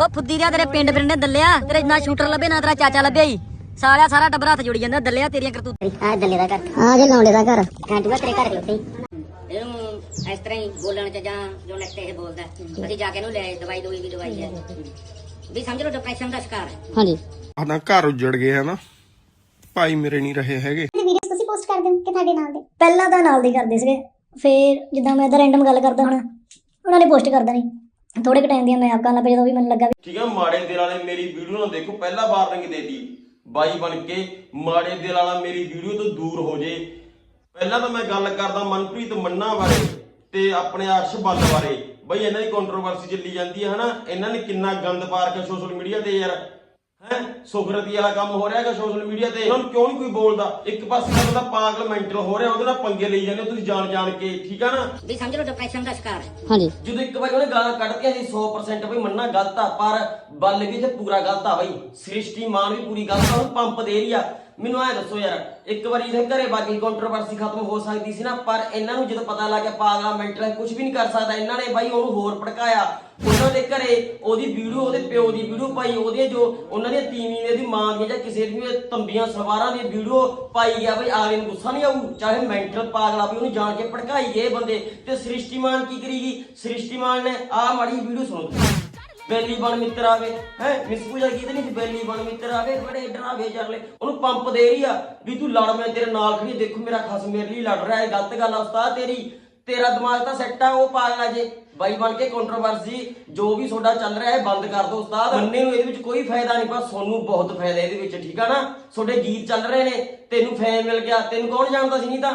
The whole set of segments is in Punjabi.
ਉਹ ਫੁੱਦੀ ਰਿਆ ਤੇਰੇ ਪਿੰਡ ਪਿੰਡੇ ਦੱਲਿਆ। ਤੇਰੇ ਨਾ ਸ਼ੂਟਰ ਲੱਭੇ ਨਾ ਤੇਰਾ ਚਾਚਾ ਲੱਭਿਆ ਈ ਸਾਲਿਆ ਸਾਰਾ ਟੱਬਰ ਹੱਥ ਜੁੜੀ ਜਾਂਦਾ ਦੱਲਿਆ ਤੇਰੀਆਂ ਕਰਤੂਤਾਂ। ਆ ਦੱਲੇ ਦਾ ਘਰ। ਆ ਜੇ ਲੌਂਡੇ ਦਾ ਘਰ। ਘੰਟੂਆ ਤੇਰੇ ਘਰ ਖਲੋਤੇ ਇਹਨੂੰ ਇਸ ਤਰ੍ਹਾਂ ਹੀ ਬੋਲਣ ਚ ਜਾਂ ਜੋ ਨੈਕਸਟ ਇਹ ਬੋਲਦਾ ਅਸੀਂ ਜਾ ਕੇ ਇਹਨੂੰ ਲੈ ਆਏ, ਦਵਾਈ ਦੋਈ ਵੀ ਦਵਾਈ ਹੈ ਵੀ ਸਮਝ ਲਓ ਡਿਪਰੈਸ਼ਨ ਦਾ ਸ਼ਿਕਾਰ ਹੈ। ਹਾਂਜੀ। ਆਨਾ ਘਰ ਉਜੜ ਗਏ ਹਨਾ। ਭਾਈ ਮੇਰੇ ਨਹੀਂ ਰਹੇ ਹੈਗੇ। ਵੀਡੀਓਸ ਤੁਸੀਂ ਪੋਸਟ ਕਰਦੇ ਹੋ ਕਿ ਤੁਹਾਡੇ ਨਾਲ ਦੇ। ਪਹਿਲਾਂ ਤਾਂ ਨਾਲ ਦੇ ਕਰਦੇ ਸੀਗੇ। ਫੇਰ ਜਿੱਦਾਂ ਮੈਂ ਤਾਂ ਰੈਂਡਮ ਗੱਲ ਕਰਦਾ ਹੁਣ ਉਹਨਾਂ ਨੇ ਪੋਸਟ ਕਰਦਾ ਨਹੀਂ ਥੋੜੇ ਕੁ ਟਾਈਮ ਦੀਆਂ ਮੈਂ ਆਪ ਲੱਗ ਜਦੋਂ ਵੀ ਮੈਨੂੰ ਲੱਗਾ ਵੀ ਠੀਕ ਹੈ ਮਾੜੇ ਦਿਲ ਵਾਲੇ ਮੇਰੀ ਵੀਡੀਓ ਨਾ ਦੇਖੋ, ਪਹਿਲਾ ਵਾਰਨਿੰਗ ਦੇਤੀ, ਬਾਈ ਬਣ ਕੇ, ਮਾੜੇ ਦਿਲ ਵਾਲਾ ਮੇਰੀ ਵੀਡੀਓ ਤੋਂ ਦੂਰ ਹੋ ਜੇ। ਪਹਿਲਾਂ ਤਾਂ ਮੈਂ ਗੱਲ ਕਰਦਾ ਮਨਪ੍ਰੀਤ ਮੰਨਾ ਬਾਰੇ ਤੇ ਆਪਣੇ ਅਰਸ਼ ਬੱਲ ਬਾਰੇ। ਬਈ, ਇਹਨਾਂ ਦੀ ਕੰਟਰੋਵਰਸੀ ਚੱਲੀ ਜਾਂਦੀ ਹੈ ਹਨਾ? ਇਹਨਾਂ ਨੇ ਕਿੰਨਾ ਗੰਦ ਪਾ ਕੇ ਸੋਸ਼ਲ ਮੀਡੀਆ ਤੇ ਯਾਰ। ਹੈ? ਸੁਖਰਤੀ ਵਾਲਾ ਕੰਮ ਹੋ ਰਿਹਾ ਹੈਗਾ ਸੋਸ਼ਲ ਮੀਡੀਆ ਤੇ। ਉਹਨਾਂ ਨੂੰ ਕਿਉਂ ਨਹੀਂ ਕੋਈ ਬੋਲਦਾ? ਇੱਕ ਪਾਸੇ ਤਾਂ ਬੰਦਾ ਪਾਗਲ ਮੈਂਟਲ ਹੋ ਰਿਹਾ ਉਹਦੇ ਨਾਲ ਪੰਗੇ ਲਈ ਜਾਂਦੇ ਹੋ ਤੁਸੀਂ ਜਾਣ ਜਾਣ ਕੇ ਠੀਕ ਆ ਨਾ? ਵੀ ਸਮਝ ਲਓ ਡਿਪਰੈਸ਼ਨ ਦਾ ਸ਼ਿਕਾਰ ਹੈ। ਹਾਂਜੀ। ਜਦੋਂ ਇੱਕ ਵਾਰੀ ਉਹਨੇ ਗਾਲਾਂ ਕੱਢਤੀਆਂ ਸੀ 100% ਬਈ ਮੰਨਣਾ ਗਲਤ ਆ ਪਰ ਬੱਲ ਵੀ ਤੇ ਪੂਰਾ ਗਲਤ ਆ ਬਈ। ਸ੍ਰਿਸ਼ਟੀ ਮਾਨ ਵੀ ਪੂਰੀ ਗਲਤ ਆ ਉਹਨੂੰ ਪੰਪ ਦੇ ਰਹੀ ਆ। ਮੈਨੂੰ ਐ ਦੱਸੋ ਯਾਰ, ਇੱਕ ਵਾਰੀ ਇਹਦੇ ਘਰੇ ਬਾਕੀ ਕੰਟਰੋਵਰਸੀ ਖਤਮ ਹੋ ਸਕਦੀ ਸੀ ਨਾ, ਪਰ ਇਹਨਾਂ ਨੂੰ ਜਦੋਂ ਪਤਾ ਲੱਗ ਗਿਆ ਪਾਗਲਾ ਮੈਂਟਲ ਕੁਝ ਵੀ ਨਹੀਂ ਕਰ ਸਕਦਾ, ਇਹਨਾਂ ਨੇ ਬਾਈ ਉਹਨੂੰ ਹੋਰ ਭੜਕਾਇਆ। ਉਹਨਾਂ ਦੇ ਘਰੇ ਉਹਦੀ ਵੀਡੀਓ, ਉਹਦੇ ਪਿਓ ਦੀ ਵੀਡੀਓ ਪਾਈ ਉਹਦੇ ਜੋ ਉਹਨਾਂ ਦੀਆਂ ਤੀਵੀਂ ਦੇ ਦੀ ਮਾਂ ਦੀਆਂ ਜਾਂ ਕਿਸੇ ਦੀ ਵੀ ਤੰਬੀਆਂ, ਸਲਵਾਰਾਂ ਦੀ ਵੀਡੀਓ ਪਾਈ ਗਿਆ, ਬਈ ਆਲੇ ਨੂੰ ਗੁੱਸਾ ਨਹੀਂ ਆਊ। ਚਾਹੇ ਮੈਂਟਲ ਪਾਗਲਾ ਵੀ ਉਹਨੂੰ ਜਾਣ ਕੇ ਭੜਕਾਈ ਗਏ ਬੰਦੇ। ਤੇ ਸ੍ਰਿਸ਼ਟੀਮਾਨ ਕੀ ਕਰੀਗੀ ਸ੍ਰਿਸ਼ਟੀਮਾਨ ਨੇ ਆਹ ਮਾੜੀ ਵੀਡੀਓ ਸੁਣੋ ਬੈਲੀ ਬਣ ਮਿੱਤਰ ਆਵੇ, ਹੈ? ਮਿਸ ਪੂਜਾ ਗੀਤ ਨਹੀਂ ਬੈਲੀ ਬਣ ਮਿੱਤਰ ਆਵੇ, ਬੜੇ ਡਰਾਵੇ ਚਰਲੇ ਉਹਨੂੰ ਪੰਪ ਦੇ ਰਹੀ ਆ ਵੀ ਤੂੰ ਲੜ, ਮੈਂ ਤੇਰੇ ਨਾਲ ਖੜੀ ਦੇਖੋ ਮੇਰਾ ਖਸਮ ਮੇਰੇ ਲਈ ਲੜ ਰਿਹਾ ਹੈ, ਗਲਤ ਗੱਲ ਆ ਉਸਤਾਦ ਤੇਰੀ। ਤੇਰਾ ਦਿਮਾਗ ਤਾਂ ਸੈੱਟ ਆ, ਉਹ ਪਾਗਲਾ ਜੇ। ਬਾਈ ਬਣ ਕੇ ਕੰਟਰੋਵਰਸੀ ਜੋ ਵੀ ਤੁਹਾਡਾ ਚੱਲ ਰਿਹਾ ਹੈ, ਬੰਦ ਕਰ ਦਿਓ ਉਸਤਾਦ। ਮੰਨੇ ਨੂੰ ਇਹਦੇ ਵਿੱਚ ਕੋਈ ਫਾਇਦਾ ਨਹੀਂ ਪਰ ਤੁਹਾਨੂੰ ਬਹੁਤ ਫਾਇਦਾ ਇਹਦੇ ਵਿੱਚ, ਠੀਕ ਆ ਨਾ? ਤੁਹਾਡੇ ਗੀਤ ਚੱਲ ਰਹੇ ਨੇ, ਤੈਨੂੰ ਫੈਨ ਮਿਲ ਗਿਆ, ਤੈਨੂੰ ਕੌਣ ਜਾਣਦਾ ਸੀ ਨਹੀਂ ਤਾਂ?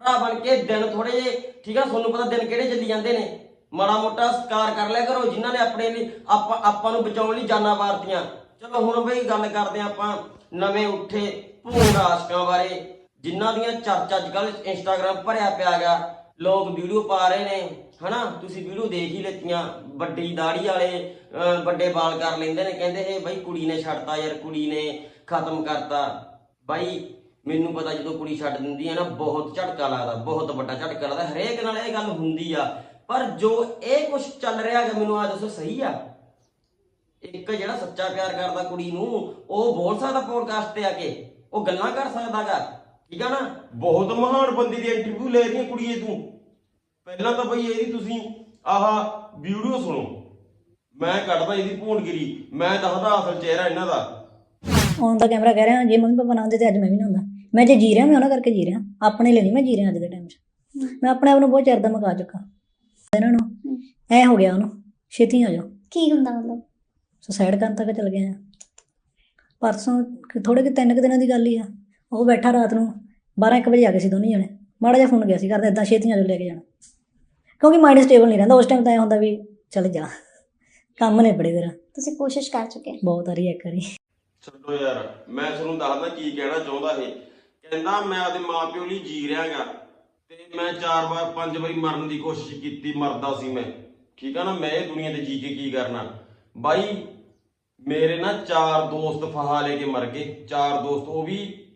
ਭਰਾ ਬਣ ਕੇ ਦਿਨ ਥੋੜੇ ਜੇ ਠੀਕ ਆ? ਤੁਹਾਨੂੰ ਪਤਾ ਦਿਨ ਕਿਹੜੇ ਚੱਲੀ ਜਾਂਦੇ ਨੇ? ਮਾੜਾ ਮੋਟਾ ਸਤਿਕਾਰ ਕਰ ਲਿਆ ਕਰੋ, ਜਿਨ੍ਹਾਂ ਨੇ ਆਪਣੇ ਲਈ ਆਪਾਂ ਆਪਾਂ ਨੂੰ ਬਚਾਉਣ ਲਈ ਜਾਨਾਂ ਵਾਰਤੀਆਂ ਚਲੋ ਹੁਣ ਬਈ ਗੱਲ ਕਰਦੇ ਹਾਂ ਆਪਾਂ ਨਵੇਂ ਉੱਠੇ ਭੂੰਡ ਆਸ਼ਕਾਂ ਬਾਰੇ, ਜਿਨ੍ਹਾਂ ਦੀਆਂ ਚਰਚਾ ਅੱਜ ਕੱਲ ਇੰਸਟਾਗ੍ਰam ਭਰਿਆ ਪਿਆ ਗਾ ਲੋਕ ਵੀਡੀਓ ਪਾ ਰਹੇ ਨੇ, ਹਨਾ? ਤੁਸੀਂ ਵੀਡੀਓ ਦੇਖ ਹੀ ਲੈਤੀਆਂ, ਵੱਡੀ ਦਾੜੀ ਵਾਲੇ, ਅਹ, ਵੱਡੇ ਵਾਲ ਕਰ ਲੈਂਦੇ ਨੇ, ਕਹਿੰਦੇ ਇਹ ਬਈ, ਕੁੜੀ ਨੇ ਛੱਡਤਾ ਯਾਰ, ਕੁੜੀ ਨੇ ਖਤਮ ਕਰਤਾ। ਬਾਈ, ਮੈਨੂੰ ਪਤਾ ਜਦੋਂ ਕੁੜੀ ਛੱਡ ਦਿੰਦੀ ਹੈ ਨਾ, ਬਹੁਤ ਝਟਕਾ ਲੱਗਦਾ, ਬਹੁਤ ਵੱਡਾ ਝਟਕਾ ਲੱਗਦਾ। ਹਰੇਕ ਨਾਲ ਇਹ ਗੱਲ ਹੁੰਦੀ ਆ ਪਰ ਜੋ ਇਹ ਕੁਝ ਚੱਲ ਰਿਹਾ ਹੈਗਾ ਮੈਨੂੰ ਆ ਦੱਸੋ ਸਹੀ ਆ? ਇੱਕ ਜਿਹੜਾ ਸੱਚਾ ਪਿਆਰ ਕਰਦਾ ਕੁੜੀ ਨੂੰ ਉਹ ਬੋਲ ਸਕਦਾ ਪੋਡਕਾਸਟ ਤੇ ਆ ਕੇ? ਉਹ ਗੱਲਾਂ ਕਰ ਸਕਦਾਗਾ ਠੀਕ ਆ ਨਾ? ਬਹੁਤ ਮਹਾਨ ਬੰਦੇ ਦੀ ਇੰਟਰਵਿਊ ਲੈ ਰਹੀ ਹੈ ਕੁੜੀਏ ਤੂੰ। ਪਹਿਲਾਂ ਤਾਂ ਬਈ ਇਹਦੀ ਤੁਸੀਂ ਆਹ ਵੀਡੀਓ ਸੁਣੋ। ਮੈਂ ਕੱਢਦਾ ਇਹਦੀ ਭੂੰਡਗਿਰੀ। ਮੈਂ ਦੱਸਦਾ ਅਸਲ ਚਿਹਰਾ ਇਹਨਾਂ ਦਾ। ਔਨ ਦਾ ਕੈਮਰਾ ਕਹਿ ਰਿਹਾ ਜੇ ਮੰਮੀ ਪਾਪਾ ਨਾ ਹੁੰਦੇ ਤੇ ਅੱਜ ਮੈਂ ਵੀ ਨਾ ਹੁੰਦਾ ਮੈਂ ਜੇ ਜੀ ਰਿਹਾ ਮੈਂ ਉਹਨਾਂ ਕਰਕੇ ਜੀ ਰਿਹਾ। ਆਪਣੇ ਲਈ ਨਹੀਂ ਮੈਂ ਜੀ ਰਿਹਾ ਅੱਜ ਦੇ ਟਾਈਮ 'ਚ। ਮੈਂ ਆਪਣੇ ਆਪ ਨੂੰ ਬਹੁਤ ਚਿਰ ਦਾ ਮੁਕਾ ਚੁੱਕਾ। ਇਹਨਾਂ ਨੂੰ ਐ ਹੋ ਗਿਆ ਉਹਨੂੰ। ਛੇਤੀ ਆ ਜਾਓ। ਕੀ ਹੁੰਦਾ ਮਤਲਬ? ਸੁਸਾਈਡ ਕਰਨ ਤੱਕ ਚਲ ਗਏ ਆ। ਪਰਸੋਂ ਥੋੜੇ ਕਿ ਤਿੰਨ ਕੁ ਦਿਨਾਂ ਦੀ ਗੱਲ ਹੀ ਆ। ਉਹ ਬੈਠਾ ਰਾਤ ਨੂੰ। 12 1 ਵਜੇ ਆ ਗਏ ਸੀ ਦੋਨੇ ਜਣੇ। ਮਾੜਾ ਜਿਹਾ ਫੋਨ ਗਿਆ ਸੀ ਕਰਦਾ ਇਦਾਂ ਛੇਤੀਆਂ ਜੋ ਲੈ ਕੇ ਜਾਣਾ। ਕਿਉਂਕਿ ਮਾਈਂਡ ਸਟੇਬਲ ਨਹੀਂ ਰਹਿੰਦਾ। ਉਸ ਟਾਈਮ ਤਾਂ ਐ ਹੁੰਦਾ ਵੀ ਚੱਲ ਜਾ। ਕੰਮ ਨੇ ਬੜੇ ਤੇਰਾ। ਤੁਸੀਂ ਕੋਸ਼ਿਸ਼ ਕਰ ਚੁੱਕੇ ਬਹੁਤ ਵਾਰੀ ਇੱਕ ਵਾਰੀ। ਛੱਡੋ ਯਾਰ। ਮੈਂ ਤੁਹਾਨੂੰ ਦੱਸਦਾ ਕੀ ਕਹਿਣਾ ਚਾਹੁੰਦਾ ਇਹ ਕਹਿੰਦਾ ਮੈਂ ਆਪਦੇ ਮਾਪਿਓ ਲਈ ਜੀ ਰਿਹਾਗਾ। ਤੇ ਮੈਂ ਚਾਰ ਵਾਰ, ਪੰਜ ਵਾਰੀ ਮਰਨ ਦੀ ਕੋਸ਼ਿਸ਼ ਕੀਤੀ, ਮਰਦਾ ਸੀ ਮੈਂ। ਠੀਕ ਆ ਨਾ? ਮੈਂ ਇਹ ਦੁਨੀਆ ਤੇ ਜੀ ਕੇ ਕੀ ਕਰਨਾ? ਬਾਈ, ਮੇਰੇ ਨਾ ਚਾਰ ਦੋਸਤ ਫਹਾ ਲੈ ਕੇ ਮਰ ਗਏ। ਚਾਰ ਦੋਸਤ, ਉਹ ਵੀ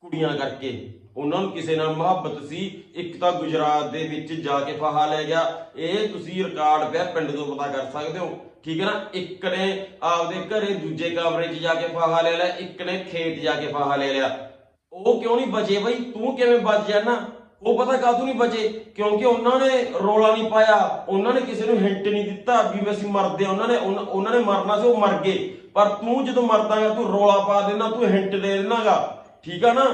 ਕੁੜੀਆਂ ਕਰਕੇ। ਉਹਨਾਂ ਨੂੰ ਕਿਸੇ ਨਾਲ ਮੁਹੱਬਤ ਸੀ। ਇੱਕ ਤਾਂ ਗੁਜਰਾਤ ਦੇ ਵਿੱਚ ਜਾ ਕੇ ਫਹਾ ਲੈ ਗਿਆ। ਇਹ ਤੁਸੀਂ ਰਿਕਾਰਡ ਪਿਆ, ਪਿੰਡ ਤੋਂ ਪਤਾ ਕਰ ਸਕਦੇ ਹੋ। ਠੀਕ ਹੈ ਨਾ? ਇੱਕ ਨੇ ਆਪਦੇ ਘਰੇ ਦੂਜੇ ਕਮਰੇ 'ਚ ਜਾ ਕੇ ਫਾਹਾ ਲੈ ਲਿਆ। ਇੱਕ ਨੇ ਖੇਤ ਜਾ ਕੇ ਫਾਹਾ ਲੈ ਲਿਆ। ਉਹ ਕਿਉਂ ਨਹੀਂ ਬਚੇ ਬਈ? ਤੂੰ ਕਿਵੇਂ ਬਚ ਜਾਣਾ? ਉਹ ਪਤਾ ਕਾਹਤੋਂ ਨਹੀਂ ਬਚੇ? ਕਿਉਂਕਿ ਉਹਨਾਂ ਨੇ ਰੋਲਾ ਨਹੀਂ ਪਾਇਆ, ਉਹਨਾਂ ਨੇ ਕਿਸੇ ਨੂੰ ਹਿੰਟ ਨਹੀਂ ਦਿੱਤਾ ਵੀ ਅਸੀਂ ਮਰਦੇ ਹਾਂ। ਉਹਨਾਂ ਨੇ ਉਹਨਾਂ ਨੇ ਮਰਨਾ ਸੀ, ਉਹ ਮਰ ਗਏ। ਪਰ ਤੂੰ ਜਦੋਂ ਮਰਦਾਗਾ ਤੂੰ ਰੋਲਾ ਪਾ ਦੇਣਾ ਤੂੰ ਹਿੰਟ ਦੇ ਦੇਣਾਗਾ ਠੀਕ ਆ ਨਾ?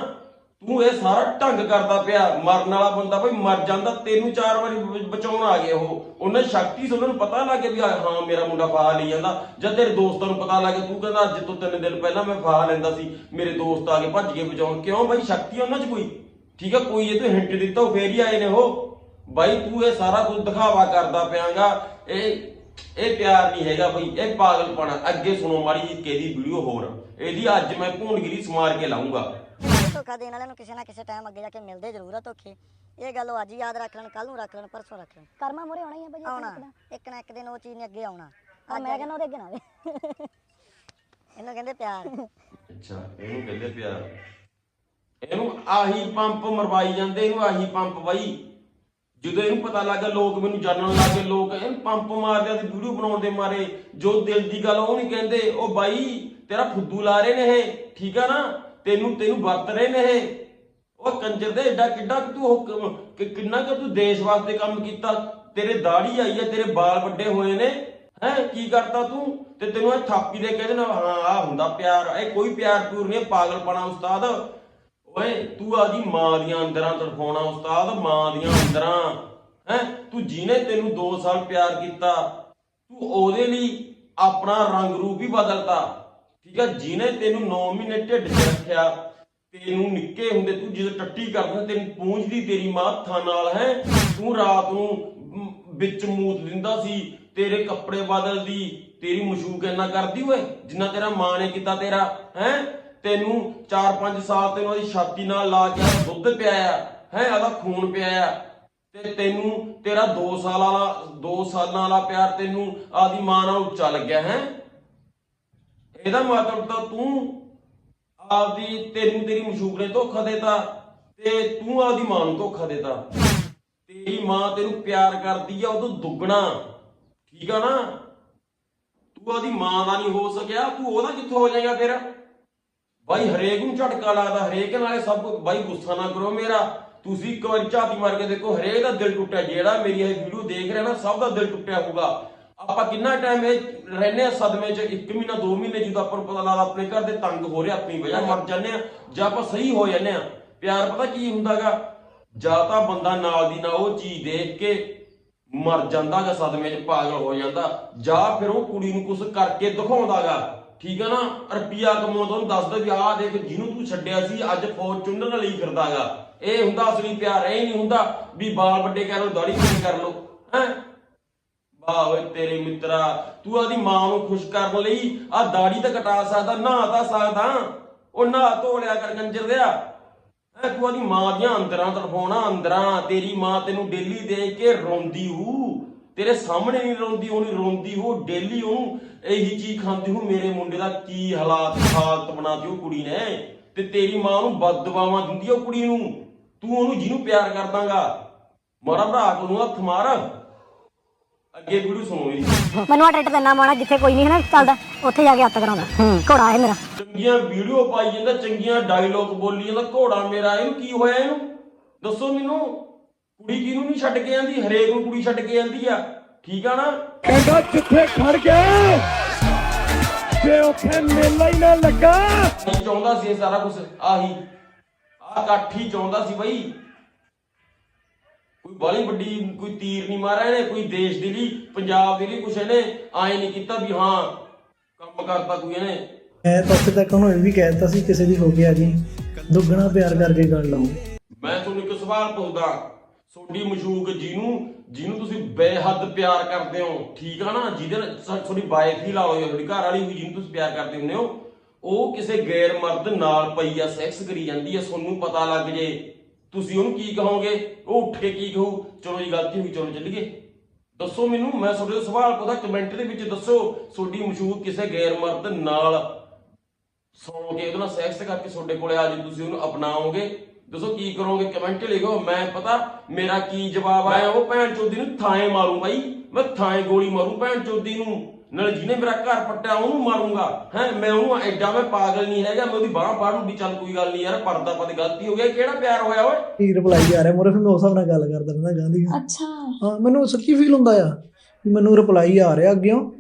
ਤੂੰ ਇਹ ਸਾਰਾ ਢੰਗ ਕਰਦਾ ਪਿਆ। ਮਰਨ ਵਾਲਾ ਬੰਦਾ ਬਈ ਮਰ ਜਾਂਦਾ, ਤੈਨੂੰ ਚਾਰ ਵਾਰੀ ਬਚਾਉਣ ਆ ਗਏ ਉਹ। ਉਹਨਾਂ ਦੀ ਸ਼ਕਤੀ ਸੀ, ਉਹਨਾਂ ਨੂੰ ਪਤਾ ਲੱਗ ਗਿਆ ਵੀ ਹਾਂ, ਮੇਰਾ ਮੁੰਡਾ ਫਾਹ ਲਈ ਜਾਂਦਾ। ਜਦ ਤੇਰੇ ਦੋਸਤਾਂ ਨੂੰ ਪਤਾ ਲੱਗ ਗਿਆ, ਤੂੰ ਕਹਿੰਦਾ, ਅੱਜ ਤੋਂ ਤਿੰਨ ਦਿਨ ਪਹਿਲਾਂ ਮੈਂ ਫਾਹ ਲੈਂਦਾ ਸੀ। ਮੇਰੇ ਦੋਸਤ ਆ ਕੇ ਭੱਜ ਕੇ ਬਚਾਉਣ। ਕਿਉਂ ਬਈ? ਸ਼ਕਤੀ ਉਹਨਾਂ 'ਚ ਕੋਈ। ਠੀਕ ਆ ਕੋਈ ਜੇ ਤੂੰ ਹਿੰਟ ਦਿੱਤਾ ਉਹ ਫੇਰ ਹੀ ਆਏ ਨੇ ਉਹ। ਬਾਈ ਤੂੰ ਇਹ ਸਾਰਾ ਕੁਝ ਦਿਖਾਵਾ ਕਰਦਾ ਪਿਆਂਗਾ। ਇਹ ਇਹ ਪਿਆਰ ਨਹੀਂ ਹੈਗਾ ਬਈ ਇਹ ਪਾਗਲਪਣਾ ਅੱਗੇ ਸੁਣੋ ਮਾੜੀ ਜੀ ਕਿਹਦੀ ਵੀਡੀਓ ਹੋਰ। ਇਹਦੀ ਅੱਜ ਮੈਂ ਭੂੰਡਗਿਰੀ ਸਮਾਰ ਕੇ ਲਾਉਂਗਾ ਧੋਖਾ ਦੇਣ ਵਾਲਿਆਂ ਨੂੰ ਕਿਸੇ ਨਾ ਕਿਸੇ ਟਾਈਮ ਅੱਗੇ ਜਾ ਕੇ ਮਿਲਦੇ ਜ਼ਰੂਰ ਆ ਧੋਖੇ। ਇਹ ਗੱਲ ਉਹ ਅੱਜ ਹੀ ਯਾਦ ਰੱਖ ਲੈਣ ਕੱਲ ਨੂੰ ਰੱਖ ਲੈਣ ਪਰਸੋਂ ਰੱਖ ਲੈਣ। ਕਰਮਾ ਮੋਰੇ ਆਉਣਾ ਹੀ ਆ ਭਾਜੀ ਆਉਣਾ। ਇੱਕ ਨਾ ਇੱਕ ਦਿਨ ਉਹ ਚੀਜ਼ ਨੇ ਅੱਗੇ ਆਉਣਾ। ਆ ਮੈਂ ਕਹਿੰਦਾ ਉਹਦੇ ਅੱਗੇ ਨਾ ਆਵੇ। ਇਹਨੂੰ ਕਹਿੰਦੇ ਪਿਆਰ। ਅੱਛਾ ਇਹਨੂੰ ਕਹਿੰਦੇ ਪਿਆਰ। ਇਹਨੂੰ ਆਹੀ ਪੰਪ ਮਰਵਾਈ ਜਾਂਦੇ, ਇਹਨੂੰ ਆਹੀ ਪੰਪ ਬਾਈ। ਜਦੋਂ ਇਹਨੂੰ ਪਤਾ ਲੱਗਾ ਲੋਕ ਮੈਨੂੰ ਜਾਣਨ ਲੱਗੇ ਲੋਕ ਇਹਨੂੰ ਪੰਪ ਮਾਰਦੇ ਤੇ ਵੀਡੀਓ ਬਣਾਉਣ ਦੇ ਮਾਰੇ। ਜੋ ਦਿਲ ਦੀ ਗੱਲ ਉਹ ਨਹੀਂ ਕਹਿੰਦੇ, ਉਹ ਬਾਈ ਤੇਰਾ ਫੁੱਦੂ ਲਾ ਰਹੇ ਨੇ ਇਹ, ਠੀਕ ਆ ਨਾ? ਤੈਨੂੰ ਤੈਨੂੰ ਵਰਤ ਰਹੇ ਨੇ ਇਹ। ਉਹ ਕੰਜਰ ਦੇ ਐਡਾ ਕਿੱਡਾ ਕਿ ਤੂੰ ਕਿੰਨਾ ਕਿ ਤੂੰ ਦੇਸ਼ ਵਾਸਤੇ ਕੰਮ ਕੀਤਾ? ਤੇਰੇ ਦਾੜੀ ਆਈ ਹੈ ਤੇਰੇ ਬਾਲ ਵੱਡੇ ਹੋਏ ਨੇ। ਹੈ, ਕੀ ਕਰਤਾ ਤੂੰ? ਤੇ ਤੈਨੂੰ ਇਹ ਥਾਪੀ ਦੇ ਕਹਿੰਦੇ ਨਾ ਹਾਂ ਆ ਹੁੰਦਾ ਪਿਆਰ, ਇਹ ਕੋਈ ਪਿਆਰ ਪੂਰ ਨਹੀਂ, ਇਹ ਪਾਗਲਪਣਾ ਉਸਤਾਦ। ਓਏ, ਤੂੰ ਆਦੀ ਮਾਂ ਦੀਆਂ ਅੰਦਰਾਂ ਤੜਫਾਉਣਾ ਉਸਤਾਦ, ਮਾਂ ਦੀਆਂ ਅੰਦਰਾਂ। ਹੈ? ਤੂੰ ਜਿਹਨੇ ਤੈਨੂੰ 2 ਸਾਲ ਪਿਆਰ ਕੀਤਾ, ਤੂੰ ਉਹਦੇ ਲਈ ਆਪਣਾ ਰੰਗ ਰੂਪ ਹੀ ਬਦਲਤਾ। ਠੀਕ ਹੈ ਜਿਹਨੇ ਤੈਨੂੰ 9 ਮਹੀਨੇ ਢਿੱਡ 'ਚ ਰੱਖਿਆ, ਤੈਨੂੰ ਨਿੱਕੇ ਹੁੰਦੇ ਤੂੰ ਜਦੋਂ ਟੱਟੀ ਕਰਦਾ, ਤੈਨੂੰ ਪੂੰਝਦੀ ਤੇਰੀ ਮਾਂ ਹੱਥਾਂ ਨਾਲ, ਹੈ? ਤੂੰ ਰਾਤ ਨੂੰ ਵਿੱਚ ਮੂਤ ਦਿੰਦਾ ਸੀ, ਤੇਰੇ ਕੱਪੜੇ ਬਦਲਦੀ, ਤੇਰੀ ਮਸ਼ੂਕ ਇੰਨਾ ਕਰਦੀ ਓਏ, ਜਿੰਨਾ ਤੇਰਾ ਮਾਂ ਨੇ ਕੀਤਾ ਤੇਰਾ, ਹੈ? ਤੈਨੂੰ 4-5 ਸਾਲ ਤੈਨੂੰ ਉਹਦੀ ਛਾਤੀ ਨਾਲ ਲਾ ਕੇ ਦੁੱਧ ਪਿਆਇਆ ਹੈ ਉਹਦਾ ਖੂਨ ਪਿਆਇਆ ਤੇ ਤੈਨੂੰ ਤੇਰਾ 2 ਸਾਲਾਂ ਵਾਲਾ 2 ਸਾਲਾਂ ਵਾਲਾ ਪਿਆਰ ਤੈਨੂੰ ਆਦੀ ਮਾਂ ਨਾਲ ਉੱਚਾ ਲੱਗਿਆ, ਹੈ। ਇਹਦਾ ਮਤਲਬ ਤਾਂ ਤੂੰ ਆਪਦੀ ਤੈਨੂੰ ਤੇਰੀ ਮਸ਼ੂਕ ਨੇ ਧੋਖਾ ਦੇਤਾ ਤੇ ਤੂੰ ਆਪਦੀ ਮਾਂ ਨੂੰ ਧੋਖਾ ਦੇਤਾ। ਤੇਰੀ ਮਾਂ ਤੈਨੂੰ ਪਿਆਰ ਕਰਦੀ ਆ ਉਦੋਂ ਦੁੱਗਣਾ। ਠੀਕ ਆ ਨਾ? ਤੂੰ ਆਦੀ ਮਾਂ ਦਾ ਨਹੀਂ ਹੋ ਸਕਿਆ, ਤੂੰ ਉਹਦਾ ਕਿੱਥੋਂ ਹੋ ਜਾਏਗਾ ਫਿਰ? ਬਾਈ ਹਰੇਕ ਨੂੰ ਝਟਕਾ ਲੱਗਦਾ, ਹਰੇਕ ਨਾਲੇ ਸਭ ਕੁਝ ਬਾਈ ਗੁੱਸਾ ਨਾ ਕਰੋ ਮੇਰਾ। ਤੁਸੀਂ ਇੱਕ ਵਾਰੀ ਝਾਤੀ ਮਾਰ ਕੇ ਦੇਖੋ, ਹਰੇਕ ਦਾ ਦਿਲ ਟੁੱਟਿਆ, ਜਿਹੜਾ ਮੇਰੀ ਇਹ ਵੀਡੀਓ ਦੇਖ ਰਿਹਾ ਨਾ, ਸਭ ਦਾ ਦਿਲ ਟੁੱਟਿਆ ਹੋਊਗਾ। ਆਪਾਂ ਕਿੰਨਾ ਟਾਈਮ ਇਹ ਰਹਿੰਦੇ ਆ ਸਦਮੇ 'ਚ 1 ਮਹੀਨਾ 2 ਮਹੀਨੇ ਜਦੋਂ ਆਪਾਂ ਨੂੰ ਪਤਾ ਲੱਗਦਾ, ਆਪਣੇ ਘਰ ਦੇ ਤੰਗ ਹੋ ਰਿਹਾ ਆਪਣੀ ਵਜ੍ਹਾ ਮਰ ਜਾਂਦੇ ਆ, ਜਾਂ ਆਪਾਂ ਸਹੀ ਹੋ ਜਾਂਦੇ ਆ। ਪਿਆਰ ਪਤਾ ਕੀ ਹੁੰਦਾਗਾ? ਜਾਂ ਤਾਂ ਬੰਦਾ ਨਾਲ ਦੀ ਨਾਲ ਉਹ ਚੀਜ਼ ਦੇਖ ਕੇ ਮਰ ਜਾਂਦਾਗਾ, ਸਦਮੇ 'ਚ ਪਾਗਲ ਹੋ ਜਾਂਦਾ, ਜਾਂ ਫਿਰ ਉਹ ਕੁੜੀ ਨੂੰ ਕੁਝ ਕਰਕੇ ਦਿਖਾਉਂਦਾਗਾ। ਠੀਕ ਆ ਨਾ? ਰੁਪਿਆ ਕਮਾਉਂਦਾ, ਉਹਨੂੰ ਦੱਸਦਾ ਵੀ ਆਹ ਦੇਖ ਜਿਹਨੂੰ ਤੂੰ ਛੱਡਿਆ ਸੀ, ਅੱਜ ਫੌਜ ਚੁੰਡਣ ਲਈ ਫਿਰਦਾਗਾ। ਇਹ ਹੁੰਦਾ ਅਸਲੀ ਪਿਆਰ, ਇਹ ਨਹੀਂ ਹੁੰਦਾ ਵੀ ਬਾਲ ਵੱਡੇ ਕਰ ਲੋ ਦਾੜੀ ਵੱਡੀ ਕਰ ਲੋ ਹੈ? ਵਾਹ ਓਏ ਤੇਰੇ ਮਿੱਤਰਾ, ਤੂੰ ਆਦੀ ਮਾਂ ਨੂੰ ਖੁਸ਼ ਕਰਨ ਲਈ ਆ ਦਾੜੀ ਤਾਂ ਕਟਾ ਸਕਦਾ, ਨਹਾ ਤਾਂ ਸਕਦਾ, ਉਹ ਨਹਾ ਧੋ ਲਿਆ ਕਰ ਗੰਜਰ ਦਿਆ ਐ ਤੂੰ ਆਦੀ ਮਾਂ ਦੀਆਂ ਅੰਦਰਾਂ ਤੜਫਾਉਣਾ, ਅੰਦਰਾਂ, ਤੇਰੀ ਮਾਂ ਤੈਨੂੰ ਡੇਲੀ ਦੇਖ ਕੇ ਰੋਂਦੀ ਹੂ। ਤੇਰੇ ਸਾਹਮਣੇ ਨਹੀਂ ਰੋਂਦੀ ਉਹ ਨਹੀਂ ਰੋਂਦੀ ਹੂ ਡੇਲੀ ਉਹਨੂੰ ਇਹੀ ਚੀਜ਼ ਖਾਂਦੀ ਹੂ ਮੇਰੇ ਮੁੰਡੇ ਦਾ ਕੀ ਹਾਲਾਤ ਹਾਲਤ ਬਣਾਤੀ ਉਹ ਕੁੜੀ ਨੇ। ਤੇ ਤੇਰੀ ਮਾਂ ਨੂੰ ਬਦਦੁਆਵਾਂ ਦਿੰਦੀ ਆ ਉਹ ਕੁੜੀ ਨੂੰ। ਤੂੰ ਉਹਨੂੰ ਜਿਹਨੂੰ ਪਿਆਰ ਕਰਦਾਗਾ ਮਾਰਾ ਭਰਾ ਕੋਲ ਹੱਥ ਮਾਰ। ਅੱਗੇ ਵੀਡੀਓ ਸੁਣੋ ਜੀ ਮੈਨੂੰ ਆ ਟਰੈਕਟਰ ਤੇ ਇੰਨਾ ਮਾਣਾ ਜਿੱਥੇ ਕੋਈ ਨਹੀਂ ਹੈ ਨਾ ਚੱਲਦਾ ਉੱਥੇ ਜਾ ਕੇ ਹੱਥ ਕਰਾਉਂਦਾ। ਘੋੜਾ ਹੈ ਮੇਰਾ। ਚੰਗੀਆਂ ਵੀਡੀਓ ਪਾਈ ਜਾਂਦਾ ਚੰਗੀਆਂ ਡਾਇਲੋਗ ਬੋਲੀ ਜਾਂਦਾ ਘੋੜਾ ਮੇਰਾ ਇਹਨੂੰ ਕੀ ਹੋਇਆ ਇਹਨੂੰ? ਦੱਸੋ ਮੈਨੂੰ। ਕੁੜੀ ਕਿਹਨੂੰ ਨਹੀਂ ਛੱਡ ਕੇ ਆਂਦੀ? ਹਰੇਕ ਨੂੰ ਕੁੜੀ ਛੱਡ ਕੇ ਆਂਦੀ ਆ। ਠੀਕ ਆ ਨਾ? ਕਹਿੰਦਾ ਜਿੱਥੇ ਖੜ ਗਏ ਤੇ ਉੱਥੇ ਮੇਲਾ ਹੀ ਨਾ ਲੱਗਾ। ਚਾਹੁੰਦਾ ਸੀ ਇਹ ਸਾਰਾ ਕੁਝ ਆਹੀ। ਆ ਕਾਠੀ ਚਾਹੁੰਦਾ ਸੀ ਬਈ। ਕੋਈ ਬਾਲੀ ਵੱਡੀ ਕੋਈ ਤੀਰ ਨਹੀਂ ਮਾਰਿਆ ਇਹਨੇ ਕੋਈ ਦੇਸ਼ ਦੇ ਲਈ ਪੰਜਾਬ ਦੇ ਲਈ ਕੁਛ ਇਹਨੇ ਆਏ ਨਹੀਂ ਕੀਤਾ ਵੀ ਹਾਂ ਕੰਮ ਕਰਤਾ ਕੋਈ ਇਹਨੇ। ਮੈਂ ਤਾਂ ਉੱਥੇ ਤੱਕ ਉਹਨੂੰ ਇਹ ਵੀ ਕਹਿ ਦਿੱਤਾ ਸੀ ਕਿਸੇ ਦੀ ਹੋ ਗਿਆ ਜੀ। ਦੁੱਗਣਾ ਪਿਆਰ ਕਰਕੇ ਗੱਲ ਲਾਓ। ਮੈਂ ਤੁਹਾਨੂੰ ਇੱਕ ਸਵਾਲ ਪੁੱਛਦਾ। ਤੁਹਾਡੀ ਮਸ਼ੂਕ ਜਿਹਨੂੰ ਜਿਹਨੂੰ ਤੁਸੀਂ ਬੇਹੱਦ ਪਿਆਰ ਕਰਦੇ ਹੋ, ਠੀਕ ਆ ਨਾ? ਜਿਹਦੇ ਨਾਲ ਤੁਹਾਡੀ ਵਾਈਫ ਹੀ ਲਾ ਲਓ ਤੁਹਾਡੀ ਘਰ ਵਾਲੀ ਹੋਈ ਜਿਹਨੂੰ ਤੁਸੀਂ ਪਿਆਰ ਕਰਦੇ ਹੁੰਦੇ ਹੋ, ਉਹ ਕਿਸੇ ਗੈਰ ਮਰਦ ਨਾਲ ਪਈ ਆ ਸੈਕਸ ਕਰੀ ਜਾਂਦੀ ਆ, ਤੁਹਾਨੂੰ ਪਤਾ ਲੱਗ ਜੇ। ਤੁਸੀਂ ਉਹਨੂੰ ਕੀ ਕਹੋਗੇ? ਉਹ ਉੱਠ ਕੇ ਕੀ ਕਹੂ? ਚਲੋ ਜੀ, ਗਲਤੀ ਹੋਈ, ਚਲੋ ਚੱਲੀਏ। ਦੱਸੋ ਮੈਨੂੰ, ਮੈਂ ਤੁਹਾਡੇ ਤੋਂ ਸਵਾਲ ਪੁੱਛਦਾ ਕਮੈਂਟ ਦੇ ਵਿੱਚ ਦੱਸੋ, ਤੁਹਾਡੀ ਮਸ਼ਹੂਰ ਕਿਸੇ ਗੈਰ ਮਰਦ ਨਾਲ ਸੌਂ ਕੇ ਉਹਦੇ ਨਾਲ ਸੈਕਸ ਕਰਕੇ ਤੁਹਾਡੇ ਕੋਲੇ ਆ ਜੇ ਤੁਸੀਂ ਉਹਨੂੰ ਅਪਣਾਓਗੇ। ਦੱਸੋ ਕੀ ਕਰੋਗੇ? ਕਮੈਂਟ ਲਿਖੋ। ਮੈਂ ਪਤਾ ਮੇਰਾ ਕੀ ਜਵਾਬ ਆ ਮੈਂ ਉਹ ਭੈਣ ਚੋਦੀ ਨੂੰ ਥਾਏ ਮਾਰੂ ਬਾਈ। ਮੈਂ ਥਾਏ ਗੋਲੀ ਮਾਰੂ ਭੈਣ ਚੋਦੀ ਨੂੰ। ਨਾਲ ਜਿਹਨੇ ਮੇਰਾ ਘਰ ਪੱਟਿਆ ਉਹਨੂੰ ਮਾਰੂੰਗਾ। ਹੈ ਮੈਂ ਉਹਨੂੰ ਐਡਾ ਮੈਂ ਪਾਗਲ ਨਹੀਂ ਹੈਗਾ। ਮੈਂ ਉਹਦੀ ਬਾਹ ਪਾੜੂ ਵੀ ਚੱਲ ਕੋਈ ਗੱਲ ਨਹੀਂ ਯਾਰ ਪਰਦਾ ਪਾ ਤੇ ਗਲਤੀ ਹੋ ਗਿਆ। ਕਿਹੜਾ ਪਿਆਰ ਹੋਇਆ ਓਏ? ਕੀ ਰਿਪਲਾਈ ਆ ਰਿਹਾ। ਮੋਰੇ ਫਿਰ ਮੈਂ ਉਸ ਹਿਸਾਬ ਨਾਲ ਗੱਲ ਕਰਦਾ ਰਹਿੰਦਾ ਗਾਂਧੀ ਅੱਛਾ। ਹਾਂ ਮੈਨੂੰ ਸੱਚੀ ਫੀਲ ਹੁੰਦਾ ਆ ਮੈਨੂੰ ਰਿਪਲਾਈ ਆ ਰਿਹਾ ਅੱਗਿਓਂ।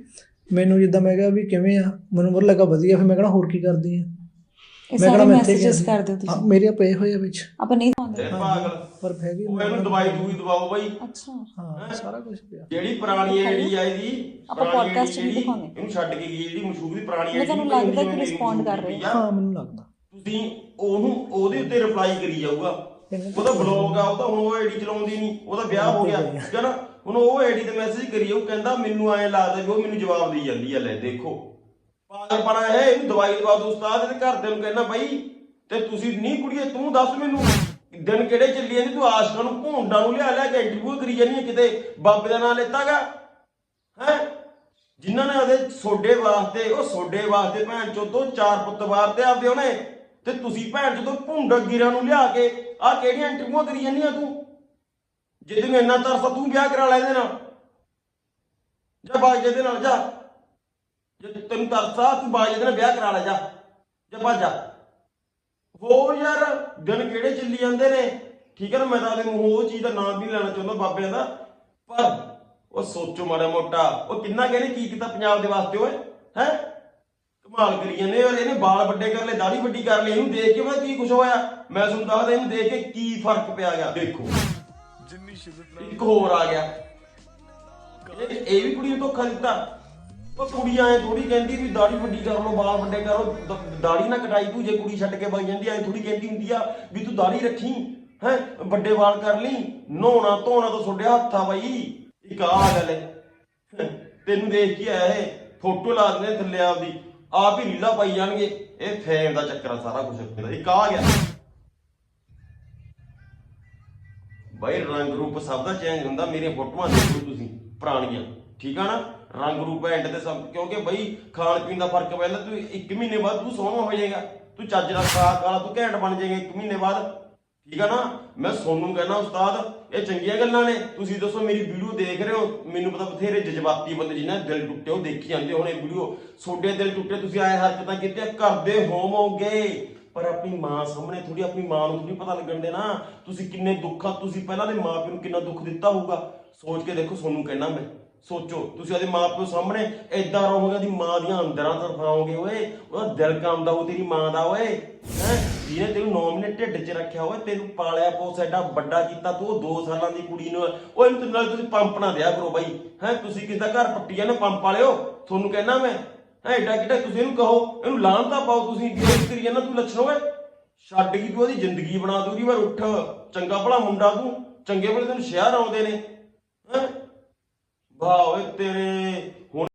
ਮੈਨੂੰ ਜਿੱਦਾਂ ਮੈਂ ਕਿਹਾ ਵੀ ਕਿਵੇਂ ਆ? ਮੈਨੂੰ ਮਰ ਲੱਗਾ ਵਧੀਆ। ਫਿਰ ਮੈਂ ਕਹਣਾ ਹੋਰ ਕੀ ਕਰਦੀ ਆ? ਇਹ ਸਾਰੇ ਕਿਹੜਾ ਮੈਂ ਇੱਥੇ ਮੈਸੇजेस ਗਿਆ ਕਰ ਦਿਓ ਹਾਂ ਤੁਸੀਂ ਮੇਰੇ ਪਏ ਹੋਏ ਆ ਵਿੱਚ। ਆਪਾਂ ਨਹੀਂ ਪਾਉਂਦੇ ਪਾਗਲ। ਪਰ ਹੈਗੀ ਉਹ ਇਹਨੂੰ ਦਵਾਈ ਦੂਈ ਦਵਾਓ ਬਾਈ। ਅੱਛਾ। ਹਾਂ ਸਾਰਾ ਕੁਝ ਪਿਆ। ਜਿਹੜੀ ਪੁਰਾਣੀ ਜਿਹੜੀ ਆ ਇਹਦੀ ਆਪਾਂ ਪੁਰਾਣੀ podcast 'ਚ ਵੀ ਜਿਹੜੀ ਦਿਖਾਉਂਦੇ। ਇਹਨੂੰ ਛੱਡ ਕੇ ਗਈ ਜਿਹੜੀ ਮਸ਼ਹੂਰ ਦੀ ਪੁਰਾਣੀ ਮੈਂ ਤੁਹਾਨੂੰ ਲੱਗਦਾ ਕਿ respond ਕਰ ਰਹੇ ਹਾਂ। ਮੈਨੂੰ ਲੱਗਦਾ। ਤੁਸੀਂ ਉਹਨੂੰ ਉਹਦੇ ਉੱਤੇ ਰਿਪਲਾਈ ਕਰੀ ਜਾਊਗਾ। ਉਹਦਾ ਬਲੌਗ ਆ ਉਹ ਤਾਂ ਹੁਣ ਉਹ ਆਈਡੀ ਚਲਾਉਂਦੀ ਨਹੀਂ। ਉਹਦਾ ਵਿਆਹ ਹੋ ਗਿਆ। ਠੀਕ ਹੈ ਨਾ ਹੁਣ ਉਹ ਆਈਡੀ ਤੇ ਮੈਸੇਜ ਕਰੀ ਜਾਊ ਕਹਿੰਦਾ ਮੈਨੂੰ ਐਂ ਲੱਗਦਾ ਵੀ ਉਹ ਮੈਨੂੰ ਜਵਾਬ ਦੇਈ ਜਾਂਦੀ ਆ ਲੈ ਦੇਖੋ। ਪਾਗਲਪਣਾ ਹੈ ਇਹਨੂੰ ਦਵਾਈ ਦਵਾ ਦੋ ਉਸਤਾਦ, ਇਹਦੇ ਘਰਦਿਆਂ ਨੂੰ ਕਹਿੰਦਾ ਬਾਈ, ਤੇ ਤੁਸੀਂ ਨਹੀਂ ਕੁੜੀਏ, ਤੂੰ ਦੱਸ ਮੈਨੂੰ, ਦਿਨ ਕਿਹੜੇ ਚੱਲੀ ਜਾਂਦੀ, ਤੂੰ ਆਸ਼ਕਾਂ ਨੂੰ ਭੋਂਡਾ ਨੂੰ ਲਿਆ ਲਿਆ ਕੇ ਇੰਟਰਵਿਊ ਕਰੀ ਜਾਂਦੀ ਹੈ ਕਿਤੇ, ਬਾਬੇ ਦਾ ਨਾਂ ਲੈਤਾਗਾ? ਹੈ? ਜਿਨ੍ਹਾਂ ਨੇ ਉਹਦੇ ਸੋਡੇ ਵਾਸਤੇ, ਉਹ ਸੋਡੇ ਵਾਸਤੇ ਭੈਣ ਚੋਦੋ ਚਾਰ ਪੁੱਤ ਵਾਰਤੇ ਆਪਦੇ ਉਹਨੇ, ਤੇ ਤੁਸੀਂ ਭੈਣ ਚੋਦੋ ਭੁੰਡਾ ਗਿਰਾਂ ਨੂੰ ਲਿਆ ਕੇ, ਆਹ ਕਿਹੜੀਆਂ ਇੰਟਰਵਿਊਆਂ ਕਰੀ ਜਾਂਦੀਆਂ ਤੂੰ? ਜੇ ਤੈਨੂੰ ਇੰਨਾ ਤਰਸ ਤੂੰ ਵਿਆਹ ਕਰਾ ਲੈ ਇਹਦੇ ਨਾਲ। ਜਾ ਬਾਜ ਇਹਦੇ ਨਾਲ, ਜਾ। ਜੇ ਤੈਨੂੰ ਤਰਸ ਤੂੰ ਬਾਜ ਇਹਦੇ ਨਾਲ ਵਿਆਹ ਕਰਾ ਲੈ ਜਾ। ਜਾ ਭੱਜ ਜਾ। ਹੋਰ ਯਾਰ ਦਿਨ ਕਿਹੜੇ ਚੱਲੀ ਜਾਂਦੇ ਨੇ? ਠੀਕ ਹੈ ਨਾ, ਮੈਂ ਤਾਂ ਉਹਦੇ ਉਹ ਚੀਜ਼ ਦਾ ਨਾਮ ਵੀ ਲੈਣਾ ਚਾਹੁੰਦਾ ਬਾਬਿਆਂ ਦਾ। ਪਰ ਉਹ ਸੋਚੋ ਮਾੜਾ ਮੋਟਾ, ਉਹ ਕਿੰਨਾ ਕਹਿੰਦੇ, ਕੀ ਕੀਤਾ ਪੰਜਾਬ ਦੇ ਵਾਸਤੇ ਓਏ? ਹੈ? ਕਮਾਲ ਕਰੀ ਜਾਂਦੇ ਯਾਰ ਇਹਨੇ ਵਾਲ ਵੱਡੇ ਕਰ ਲਏ ਦਾੜੀ ਵੱਡੀ ਕਰ ਲਈ ਇਹਨੂੰ ਦੇਖ ਕੇ ਮੈਂ ਕੀ ਕੁਝ ਹੋਇਆ? ਮੈਂ ਤੁਹਾਨੂੰ ਦੱਸਦਾ, ਇਹਨੂੰ ਦੇਖ ਕੇ ਕੀ ਫ਼ਰਕ ਪਿਆ ਗਿਆ ਦੇਖੋ, ਇੱਕ ਹੋਰ ਆ ਗਿਆ। ਇਹ ਵੀ ਕੁੜੀ ਨੂੰ ਧੋਖਾ ਦਿੱਤਾ। ਉਹ ਕੁੜੀ ਐ ਥੋੜੀ ਕਹਿੰਦੀ ਵੀ ਦਾੜੀ ਵੱਡੀ ਕਰ ਲਓ, ਵਾਲ ਵੱਡੇ ਕਰੋ ਦਾੜੀ ਨਾ ਕਟਾਈ ਤੂੰ, ਜੇ ਕੁੜੀ ਛੱਡ ਕੇ ਵਗ ਜਾਂਦੀ ਐ ਥੋੜੀ ਕਹਿੰਦੀ ਹੁੰਦੀ ਆ ਵੀ ਤੂੰ ਦਾੜੀ ਰੱਖੀ, ਹੈ, ਵੱਡੇ ਵਾਲ ਕਰ ਲਈ, ਨਹਾਉਣਾ ਧੋਣਾ ਤਾਂ ਛੋੜਿਆ ਹੱਥਾ ਬਾਈ, ਇੱਕ ਆ ਗੱਲ ਹੈ। ਤੈਨੂੰ ਦੇਖ ਕੇ ਆਇਆ ਇਹ, ਫੋਟੋ ਲਾ ਦਿੰਦੇ ਥੱਲੇ ਆਪਦੀ, ਆਪ ਹੀ ਰੀਲਾ ਪਾਈ ਜਾਣਗੇ, ਇਹ ਫੇਮ ਦਾ ਚੱਕਰ ਆ ਸਾਰਾ ਕੁਝ ਇੱਕ ਆ ਗਿਆ ਬਾਈ ਰੰਗ ਰੂਪ ਸਭ ਦਾ ਚੇਂਜ ਹੁੰਦਾ, ਮੇਰੀਆਂ ਫੋਟੋਆਂ ਦੇਖੋ ਤੁਸੀਂ, ਪੁਰਾਣੀਆਂ, ਠੀਕ ਆ ਨਾ? ਰੰਗ ਰੂਪ ਐਂਡ ਤੇ ਸਭ, ਕਿਉਂਕਿ ਬਈ ਖਾਣ ਪੀਣ ਦਾ ਫ਼ਰਕ ਪੈਂਦਾ, ਤੂੰ ਇੱਕ ਮਹੀਨੇ ਬਾਅਦ ਤੂੰ ਸੋਹਣਾ ਹੋ ਜਾਏਗਾ। ਤੂੰ ਚੱਜ ਦਾ ਖਰਾਕ ਵਾਲਾ ਤੂੰ ਘੈਂਟ ਬਣ ਜਾਏਗਾ ਇੱਕ ਮਹੀਨੇ ਬਾਅਦ। ਠੀਕ ਆ ਨਾ? ਮੈਂ ਸੋਨੂੰ ਕਹਿੰਦਾ, ਉਸਤਾਦ, ਇਹ ਚੰਗੀਆਂ ਗੱਲਾਂ ਨੇ। ਤੁਸੀਂ ਦੱਸੋ, ਮੇਰੀ ਵੀਡੀਓ ਦੇਖ ਰਹੇ ਹੋ? ਮੈਨੂੰ ਪਤਾ ਬਥੇਰੇ ਜਜ਼ਬਾਤੀ ਬੰਦੇ ਜਿਨ੍ਹਾਂ ਦੇ ਦਿਲ ਟੁੱਟੇ, ਉਹ ਦੇਖੀ ਜਾਂਦੇ ਹੁਣ ਇਹ ਵੀਡੀਓ। ਛੋਡੇ ਦਿਲ ਟੁੱਟੇ, ਤੁਸੀਂ ਆਏ ਹਰਕਤਾਂ ਕੀਤੀਆਂ, ਕਰਦੇ ਹੋਵੋਗੇ। ਪਰ ਆਪਣੀ ਮਾਂ ਸਾਹਮਣੇ ਥੋੜੀ ਆਪਣੀ ਮਾਂ ਨੂੰ ਥੋੜੀ ਪਤਾ ਲੱਗਣ ਦੇ ਨਾ। ਤੁਸੀਂ ਕਿੰਨੇ ਦੁੱਖਾਂ ਤੁਸੀਂ ਪਹਿਲਾਂ ਦੇ ਮਾਂ ਪਿਓ ਨੂੰ ਕਿੰਨਾ ਦੁੱਖ ਦਿੱਤਾ ਹੋਊਗਾ? ਸੋਚ ਕੇ ਦੇਖੋ, ਸੋਨੂੰ ਕਹਿਣਾ ਮੈਂ। ਸੋਚੋ, ਤੁਸੀਂ ਉਹਦੇ ਮਾਪਿਓ ਸਾਹਮਣੇ ਐਦਾਂ ਰਹੋਗੇ ਦੀ ਮਾਂ ਦੀਆਂ ਅੰਦਰਾਂ ਤਰਫਾਓਗੇ ਓਏ, ਉਹਦਾ ਦਿਲ ਕੰਮਦਾ ਉਹ ਤੇਰੀ ਮਾਂ ਦਾ, ਓਏ। ਹੈ? ਜਿਹਨੇ ਤੈਨੂੰ 9 ਢਿੱਡ 'ਚ ਰੱਖਿਆ, ਓਏ, ਤੈਨੂੰ ਪਾਲਿਆ ਪੋਸ ਐਡਾ ਵੱਡਾ ਕੀਤਾ ਤੂੰ, ਉਹ 2 ਸਾਲਾਂ ਦੀ ਕੁੜੀ ਨੂੰ। ਓਏ ਇਹਨੂੰ ਨਾਲ ਤੁਸੀਂ ਪੰਪ ਨਾ ਦਿਆ ਕਰੋ ਬਾਈ। ਹੈ, ਤੁਸੀਂ ਕਿਸ ਦਾ ਘਰ ਪੱਟੀ ਜਾਂਦੇ ਪੰਪ ਵਾਲਿਓ, ਤੁਹਾਨੂੰ ਕਹਿਣਾ ਮੈਂ। ਹੈ ਐਡਾ ਕਿੱਡਾ ਤੁਸੀਂ ਇਹਨੂੰ ਕਹੋ, ਇਹਨੂੰ ਲਾਹਨ ਤਾਂ ਪਾਓ ਤੁਸੀਂ ਗੇਮ ਕਰੀ ਜਾਂਦਾ ਤੂੰ ਲੱਛਣ ਓਏ ਛੱਡ ਗਈ ਤੂੰ, ਉਹਦੀ ਜ਼ਿੰਦਗੀ ਬਣਾ ਦੂਗੀ ਵਾਰ ਉੱਠ। ਚੰਗਾ ਭਲਾ ਮੁੰਡਾ ਤੂੰ, ਚੰਗੇ ਭਲੇ ਤੈਨੂੰ ਸ਼ਹਿਰ ਆਉਂਦੇ ਨੇ। ਹੈ? ਵਾਹ ਤੇਰੇ ਹੁਣ